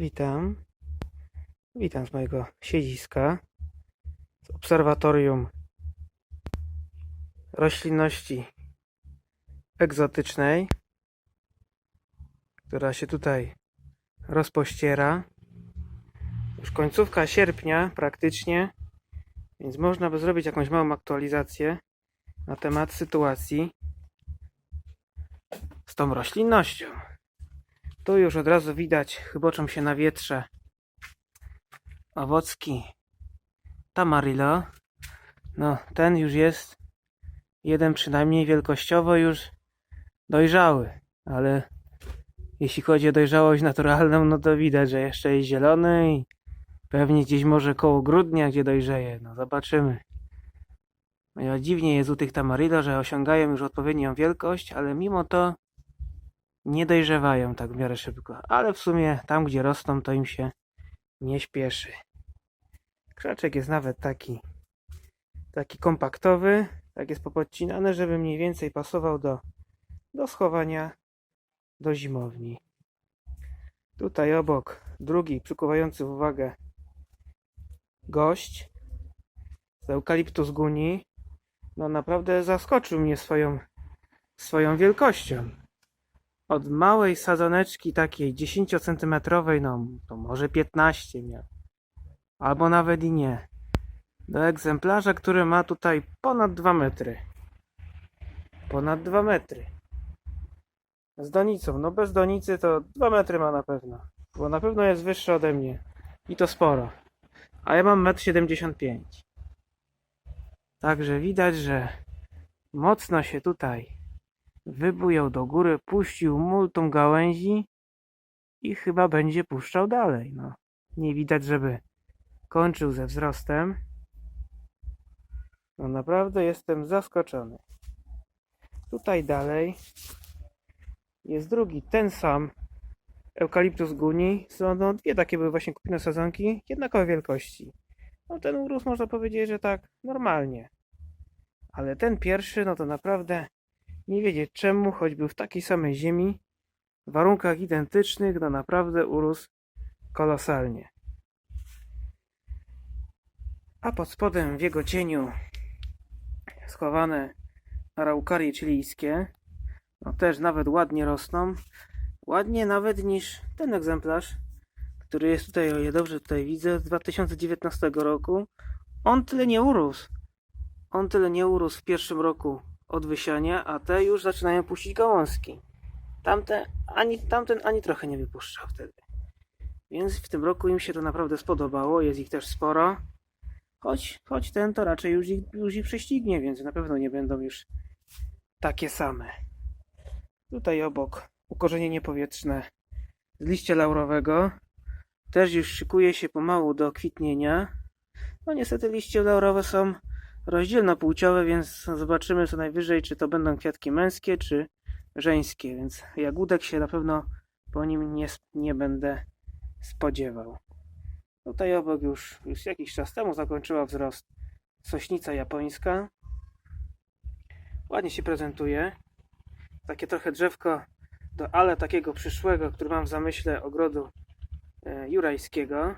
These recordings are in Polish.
Witam. Witam z mojego siedziska, z obserwatorium roślinności egzotycznej, która się tutaj rozpościera. Już końcówka sierpnia praktycznie, więc można by zrobić jakąś małą aktualizację na temat sytuacji z tą roślinnością. Tu już od razu widać, chyboczą się na wietrze owocki tamarillo. No, ten już jest jeden przynajmniej wielkościowo już dojrzały, ale jeśli chodzi o dojrzałość naturalną, no to widać, że jeszcze jest zielony i pewnie gdzieś może koło grudnia, gdzie dojrzeje. No, zobaczymy. No, dziwnie jest u tych tamarillo, że osiągają już odpowiednią wielkość, ale mimo to nie dojrzewają tak w miarę szybko, ale w sumie tam, gdzie rosną, to im się nie śpieszy. Krzaczek jest nawet taki, taki kompaktowy, tak jest popodcinany, żeby mniej więcej pasował do, do schowania do zimowni. Tutaj obok drugi przykuwający uwagę gość z Eukaliptus guni. No naprawdę zaskoczył mnie swoją, swoją wielkością od małej sadzoneczki takiej 10 centymetrowej, no to może 15 miał. Albo nawet i nie. Do egzemplarza, który ma tutaj ponad 2 metry. Ponad 2 metry. Z donicą. No bez donicy to 2 metry ma na pewno. Bo na pewno jest wyższy ode mnie. I to sporo. A ja mam 1,75 m. Także widać, że mocno się tutaj wybujał do góry, puścił multum gałęzi i chyba będzie puszczał dalej. No, nie widać, żeby kończył ze wzrostem. No naprawdę jestem zaskoczony. Tutaj dalej jest drugi, ten sam Eukaliptus guni. Są no, dwie takie były właśnie kupione sadzonki, jednakowej wielkości. No ten urósł można powiedzieć, że tak normalnie. Ale ten pierwszy, no to naprawdę nie wiedzieć czemu, choć był w takiej samej ziemi, w warunkach identycznych, no naprawdę urósł kolosalnie. A pod spodem w jego cieniu schowane araukarie chilijskie, no też nawet ładnie rosną. Ładnie nawet niż ten egzemplarz, który jest tutaj, o ile dobrze tutaj widzę, z 2019 roku. On tyle nie urósł. On tyle nie urósł w pierwszym roku od wysiania, a te już zaczynają puścić gałązki. Tamte, ani, tamten ani trochę nie wypuszczał wtedy. Więc w tym roku im się to naprawdę spodobało, jest ich też sporo. Choć, choć ten to raczej już ich, już ich prześcignie, więc na pewno nie będą już takie same. Tutaj obok ukorzenienie powietrzne z liścia laurowego. Też już szykuje się pomału do kwitnienia. No niestety liście laurowe są rozdzielnopłciowe, więc zobaczymy co najwyżej, czy to będą kwiatki męskie, czy żeńskie, więc jagódek się na pewno po nim nie, nie będę spodziewał. Tutaj obok już, już jakiś czas temu zakończyła wzrost sośnica japońska. Ładnie się prezentuje. Takie trochę drzewko do ale takiego przyszłego, który mam w zamyśle ogrodu e, jurajskiego.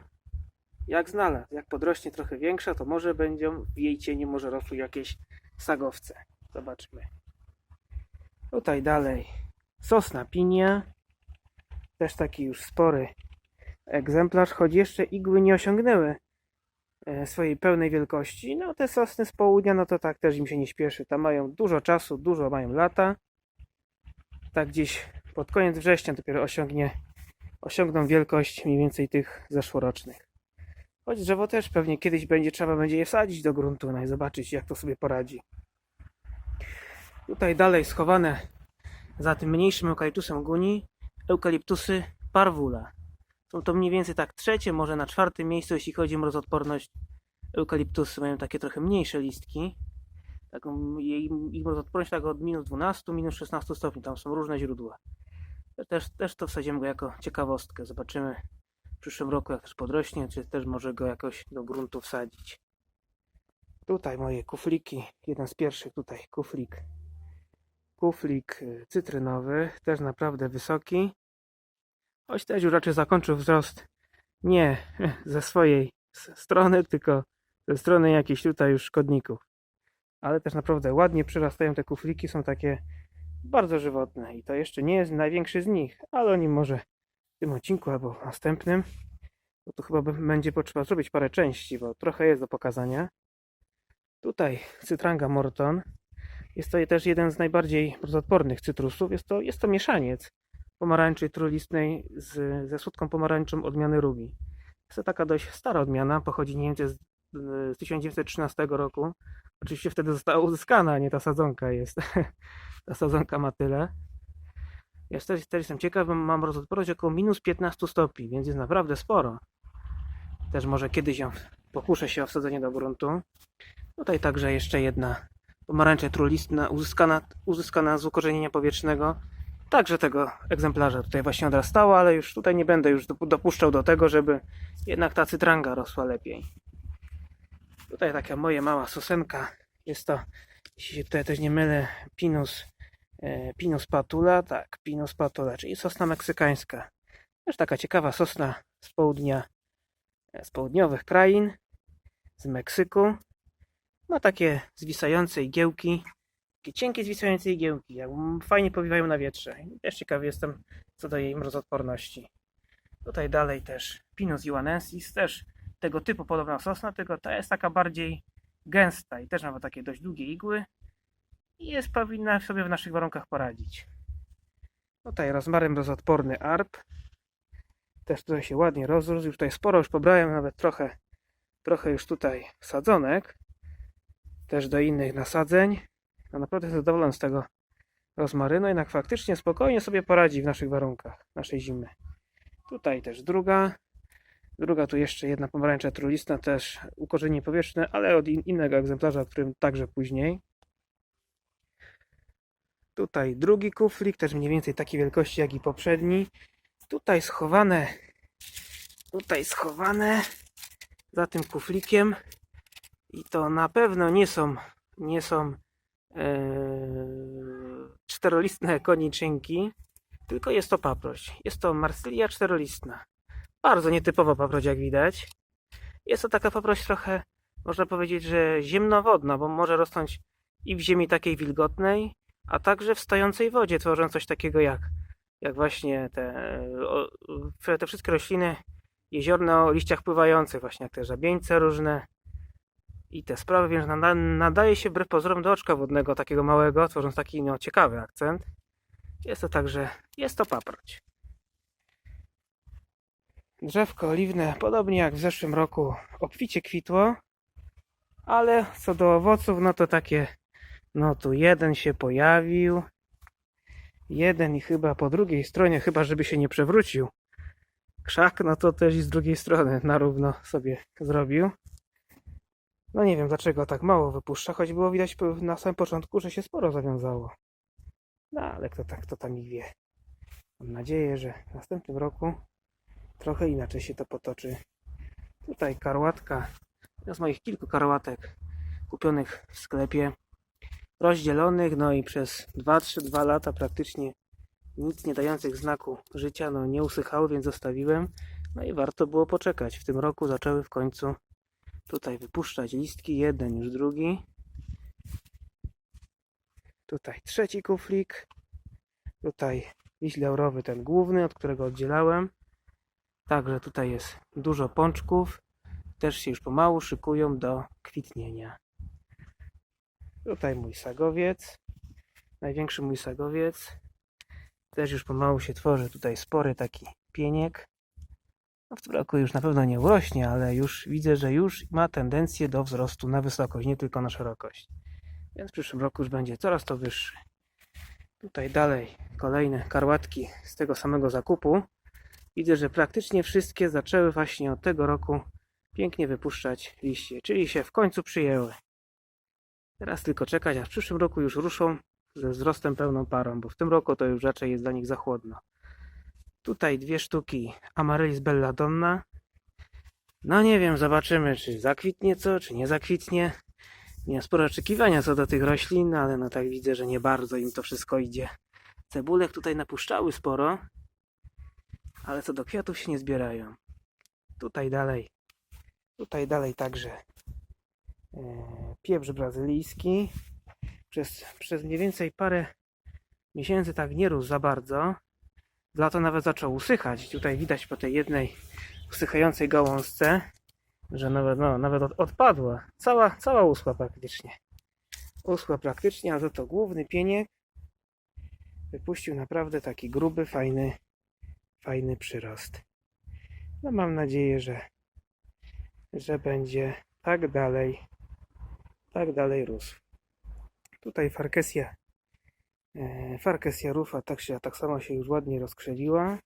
Jak znalazł, jak podrośnie trochę większa, to może będą w jej cieniu może rosły jakieś sagowce. Zobaczmy. Tutaj dalej sosna pinia. Też taki już spory egzemplarz, choć jeszcze igły nie osiągnęły e, swojej pełnej wielkości. No te sosny z południa, no to tak też im się nie śpieszy. Tam mają dużo czasu, dużo mają lata. Tak gdzieś pod koniec września dopiero osiągnie, osiągną wielkość mniej więcej tych zeszłorocznych. Choć drzewo też pewnie kiedyś będzie trzeba będzie je wsadzić do gruntu no i zobaczyć jak to sobie poradzi. Tutaj dalej schowane za tym mniejszym eukaliptusem guni eukaliptusy parvula. Są to mniej więcej tak trzecie, może na czwartym miejscu jeśli chodzi o mrozodporność eukaliptusy. Mają takie trochę mniejsze listki. Taką ich mrozodporność tak od minus 12, minus 16 stopni. Tam są różne źródła. Też, też to wsadzimy go jako ciekawostkę. Zobaczymy przyszłym roku, jak też podrośnie, czy też może go jakoś do gruntu wsadzić. Tutaj moje kufliki, jeden z pierwszych tutaj, kuflik. Kuflik y, cytrynowy, też naprawdę wysoki. Choć też już raczej zakończył wzrost Nie ze swojej strony, tylko ze strony jakichś tutaj już szkodników. Ale też naprawdę ładnie przyrastają te kufliki, są takie bardzo żywotne. I to jeszcze nie jest największy z nich, ale o nim może tym odcinku albo następnym. Bo tu chyba będzie potrzeba zrobić parę części, bo trochę jest do pokazania. Tutaj Cytranga Morton. Jest to też jeden z najbardziej mrozoodpornych cytrusów. Jest to, jest to mieszaniec pomarańczy trulistnej z, ze słodką pomarańczą odmiany Ruby. Jest to taka dość stara odmiana, pochodzi nie wiem, z, z 1913 roku. Oczywiście wtedy została uzyskana, nie ta sadzonka jest. ta sadzonka ma tyle. Ja też, też jestem ciekaw, bo mam rozodporność około minus 15 stopni, więc jest naprawdę sporo. Też może kiedyś ją pokuszę się o wsadzenie do gruntu. Tutaj także jeszcze jedna pomarańcza trulistna uzyskana, uzyskana z ukorzenienia powietrznego. Także tego egzemplarza tutaj właśnie odrastało, ale już tutaj nie będę już dopu- dopuszczał do tego, żeby jednak ta cytranga rosła lepiej. Tutaj taka moja mała sosenka. Jest to, jeśli się tutaj też nie mylę, Pinus, Pinus patula. Tak, Pinus patula, czyli sosna meksykańska. Też taka ciekawa sosna z południa, e, z południowych krain, z Meksyku. Ma takie zwisające igiełki, takie cienkie zwisające igiełki, fajnie powiewają na wietrze. Też ciekawy jestem co do jej mrozodporności. Tutaj dalej też Pinus iwanensis, też tego typu podobna sosna, tylko ta jest taka bardziej gęsta i też ma takie dość długie igły i jest powinna sobie w naszych warunkach poradzić. Tutaj rozmaryn rozodporny arp. Też tutaj się ładnie rozrósł. Już tutaj sporo już pobrałem, nawet trochę, trochę już tutaj sadzonek. Też do innych nasadzeń. No naprawdę jestem zadowolony z tego rozmarynu, jednak faktycznie spokojnie sobie poradzi w naszych warunkach, naszej zimy. Tutaj też druga. Druga tu jeszcze jedna pomarańcza trulistna, też ukorzenie powietrzne, ale od in- innego egzemplarza, o którym także później. Tutaj drugi kuflik, też mniej więcej takiej wielkości jak i poprzedni. Tutaj schowane, tutaj schowane za tym kuflikiem i to na pewno nie są, nie są e, czterolistne koniczynki, tylko jest to paprość. Jest to Marsylia czterolistna. Bardzo nietypowa paprość, jak widać. Jest to taka paprość trochę, można powiedzieć, że ziemnowodna, bo może rosnąć i w ziemi takiej wilgotnej, a także w stojącej wodzie, tworząc coś takiego jak, jak właśnie te, o, te wszystkie rośliny jeziorne o liściach pływających, właśnie jak te żabieńce różne i te sprawy, więc nada, nadaje się wbrew pozorom do oczka wodnego takiego małego, tworząc taki no, ciekawy akcent. Jest to także, jest to paproć. Drzewko oliwne, podobnie jak w zeszłym roku, obficie kwitło, ale co do owoców, no to takie, no tu jeden się pojawił, jeden i chyba po drugiej stronie, chyba żeby się nie przewrócił. Krzak, no to też i z drugiej strony na równo sobie zrobił. No nie wiem dlaczego tak mało wypuszcza, choć było widać na samym początku, że się sporo zawiązało. No ale kto tak, kto tam ich wie. Mam nadzieję, że w następnym roku trochę inaczej się to potoczy. Tutaj karłatka, jedna z moich kilku karłatek kupionych w sklepie, rozdzielonych, no i przez 2-3-2 lata praktycznie nic nie dających znaku życia, no nie usychały, więc zostawiłem. No i warto było poczekać. W tym roku zaczęły w końcu tutaj wypuszczać listki, jeden już drugi. Tutaj trzeci kuflik. Tutaj liść laurowy, ten główny, od którego oddzielałem. Także tutaj jest dużo pączków. Też się już pomału szykują do kwitnienia. Tutaj mój sagowiec. Największy mój sagowiec. Też już pomału się tworzy tutaj spory taki pieniek. No w tym roku już na pewno nie urośnie, ale już widzę, że już ma tendencję do wzrostu na wysokość, nie tylko na szerokość. Więc w przyszłym roku już będzie coraz to wyższy. Tutaj dalej kolejne karłatki z tego samego zakupu. Widzę, że praktycznie wszystkie zaczęły właśnie od tego roku pięknie wypuszczać liście, czyli się w końcu przyjęły. Teraz tylko czekać, a w przyszłym roku już ruszą ze wzrostem pełną parą, bo w tym roku to już raczej jest dla nich za chłodno. Tutaj dwie sztuki Amaryllis belladonna. No nie wiem, zobaczymy, czy zakwitnie co, czy nie zakwitnie. Miałem spore oczekiwania co do tych roślin, ale no tak widzę, że nie bardzo im to wszystko idzie. Cebulek tutaj napuszczały sporo, ale co do kwiatów się nie zbierają. Tutaj dalej. Tutaj dalej także pieprz brazylijski. Przez, przez mniej więcej parę miesięcy tak nie rósł za bardzo. Lato nawet zaczął usychać. Tutaj widać po tej jednej usychającej gałązce, że nawet, no, nawet od, odpadła. Cała, cała uschła praktycznie. Uschła praktycznie, a za to główny pieniek wypuścił naprawdę taki gruby, fajny, fajny przyrost. No mam nadzieję, że, że będzie tak dalej, tak dalej rósł. Tutaj farkesia, e, rufa tak, się, tak samo się już ładnie rozkrzeliła.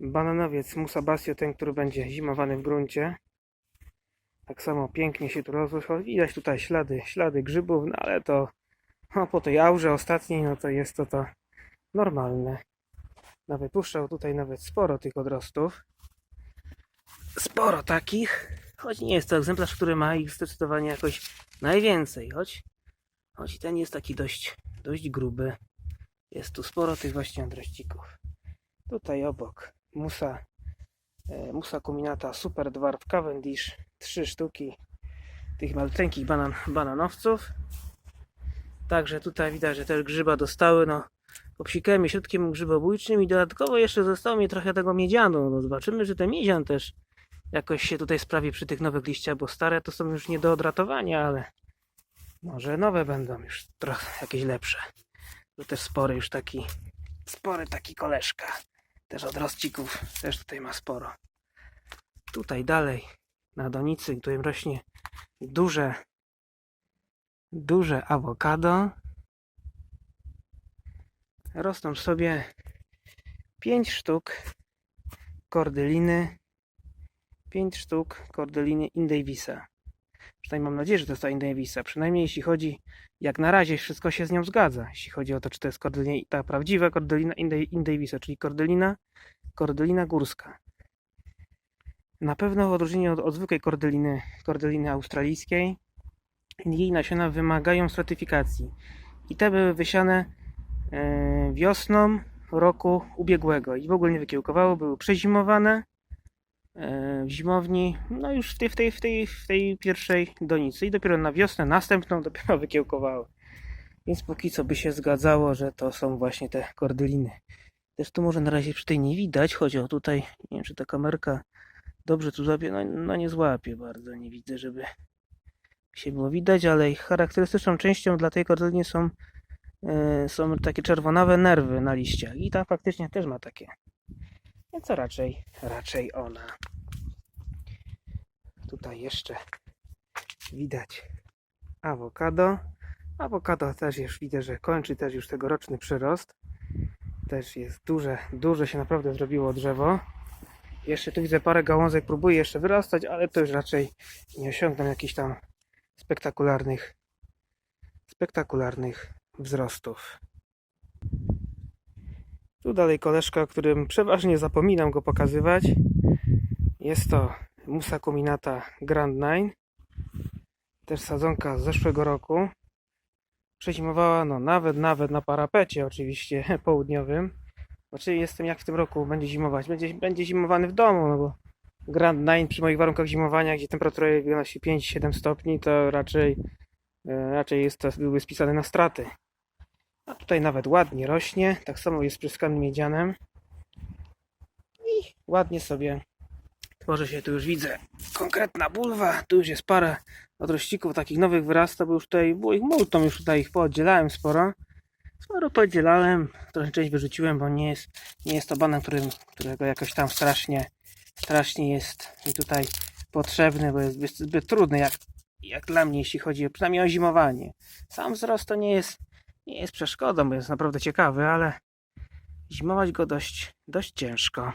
Bananowiec Musa Basio, ten, który będzie zimowany w gruncie. Tak samo pięknie się tu rozrósł. Widać tutaj ślady, ślady grzybów, no ale to no, po tej aurze ostatniej, no to jest to to normalne. No wypuszczał tutaj nawet sporo tych odrostów. Sporo takich. Choć nie jest to egzemplarz, który ma ich zdecydowanie jakoś najwięcej. Choć, choć ten jest taki dość, dość gruby. Jest tu sporo tych właśnie odrościków. Tutaj obok Musa, e, Musa Kuminata Super Dwarf Cavendish. Trzy sztuki tych maleńkich banan, bananowców. Także tutaj widać, że też grzyba dostały. No, obsikałem je środkiem grzybobójczym i dodatkowo jeszcze zostało mi trochę tego miedzianu. No, zobaczymy, że ten miedzian też jakoś się tutaj sprawi przy tych nowych liściach, bo stare to są już nie do odratowania, ale może nowe będą już trochę jakieś lepsze. To też spory już taki, spory taki koleżka. Też odrostcików też tutaj ma sporo. Tutaj dalej na donicy, którym rośnie duże, duże awokado. Rosną sobie 5 sztuk kordyliny, 5 sztuk kordyliny Indavisa. Przynajmniej mam nadzieję, że to jest ta Indavisa. Przynajmniej jeśli chodzi, jak na razie wszystko się z nią zgadza. Jeśli chodzi o to, czy to jest kordylina, ta prawdziwa kordylina Indavisa, czyli kordylina, kordylina górska. Na pewno w odróżnieniu od, od zwykłej kordyliny, kordyliny australijskiej, jej nasiona wymagają certyfikacji. I te były wysiane e, wiosną roku ubiegłego i w ogóle nie wykiełkowały, były przezimowane w zimowni, no już w tej, w, tej, w, tej, w tej pierwszej donicy i dopiero na wiosnę następną dopiero wykiełkowały. Więc póki co by się zgadzało, że to są właśnie te kordyliny. Też tu może na razie przy tej nie widać, chodzi o tutaj, nie wiem czy ta kamerka dobrze tu złapie, no, no nie złapie bardzo, nie widzę, żeby się było widać, ale ich charakterystyczną częścią dla tej kordyliny są, e, są takie czerwonawe nerwy na liściach i ta faktycznie też ma takie. Więc to raczej, raczej ona. Tutaj jeszcze widać awokado. Awokado też już widzę, że kończy też już tegoroczny przyrost. Też jest duże, duże się naprawdę zrobiło drzewo. Jeszcze tu widzę parę gałązek, próbuje jeszcze wyrastać, ale to już raczej nie osiągną jakichś tam spektakularnych, spektakularnych wzrostów. Tu dalej koleżka, o którym przeważnie zapominam go pokazywać. Jest to Musa Kuminata Grand Nine. Też sadzonka z zeszłego roku. Przezimowała, no nawet, nawet na parapecie oczywiście południowym. Znaczy jestem jak w tym roku będzie zimować. Będzie, będzie zimowany w domu, no bo Grand Nine przy moich warunkach zimowania, gdzie temperatura wynosi 5-7 stopni, to raczej, e, raczej jest to byłby spisane na straty. A tutaj nawet ładnie rośnie, tak samo jest pryskany miedzianem. I ładnie sobie tworzy się, tu już widzę konkretna bulwa, tu już jest parę odrościków takich nowych wyrasta, bo już tutaj było ich multum, już tutaj ich pooddzielałem sporo. Sporo podzielałem, trochę część wyrzuciłem, bo nie jest, nie jest to banan, którym, którego jakoś tam strasznie, strasznie jest mi tutaj potrzebny, bo jest zbyt, zbyt trudny jak, jak dla mnie, jeśli chodzi przynajmniej o zimowanie. Sam wzrost to nie jest, nie jest przeszkodą, bo jest naprawdę ciekawy, ale zimować go dość, dość ciężko.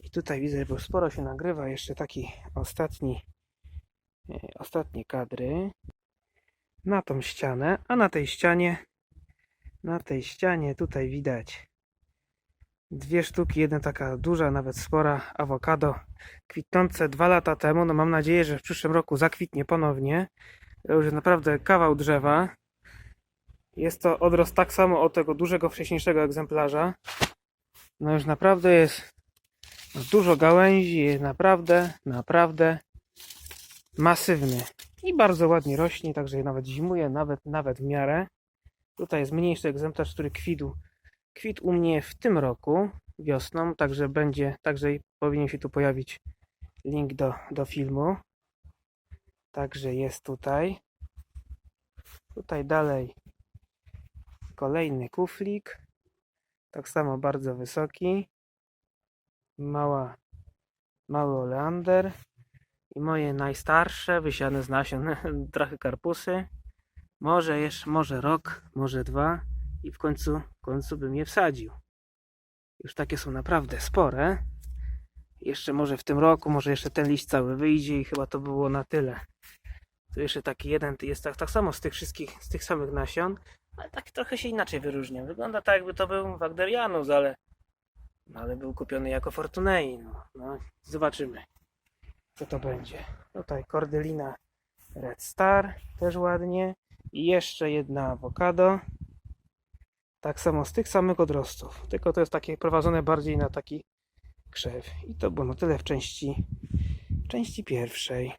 I tutaj widzę, bo sporo się nagrywa jeszcze taki ostatni, e, ostatnie kadry na tą ścianę, a na tej ścianie na tej ścianie tutaj widać dwie sztuki, jedna taka duża, nawet spora awokado kwitnące dwa lata temu. No mam nadzieję, że w przyszłym roku zakwitnie ponownie. To już naprawdę kawał drzewa. Jest to odrost tak samo od tego dużego wcześniejszego egzemplarza. No już naprawdę jest dużo gałęzi, jest naprawdę, naprawdę masywny. I bardzo ładnie rośnie, także nawet zimuje, nawet, nawet w miarę. Tutaj jest mniejszy egzemplarz, który kwitł, kwitł u mnie w tym roku wiosną, także będzie, także powinien się tu pojawić link do, do filmu. Także jest tutaj. Tutaj dalej kolejny kuflik. Tak samo bardzo wysoki. Mała, mały oleander. I moje najstarsze, wysiane z nasion, trochę karpusy. Może jeszcze, może rok, może dwa. I w końcu, w końcu bym je wsadził. Już takie są naprawdę spore. Jeszcze może w tym roku, może jeszcze ten liść cały wyjdzie i chyba to było na tyle. Tu jeszcze taki jeden jest tak, tak samo z tych wszystkich, z tych samych nasion, ale tak trochę się inaczej wyróżnia. Wygląda tak, jakby to był Wagderianus, ale, no, ale był kupiony jako Fortunei. No, no, zobaczymy, co to będzie. Tutaj Cordelina Red Star, też ładnie. I jeszcze jedna awokado. Tak samo z tych samych odrostów, tylko to jest takie prowadzone bardziej na taki krzew. I to było na tyle w części, w części pierwszej.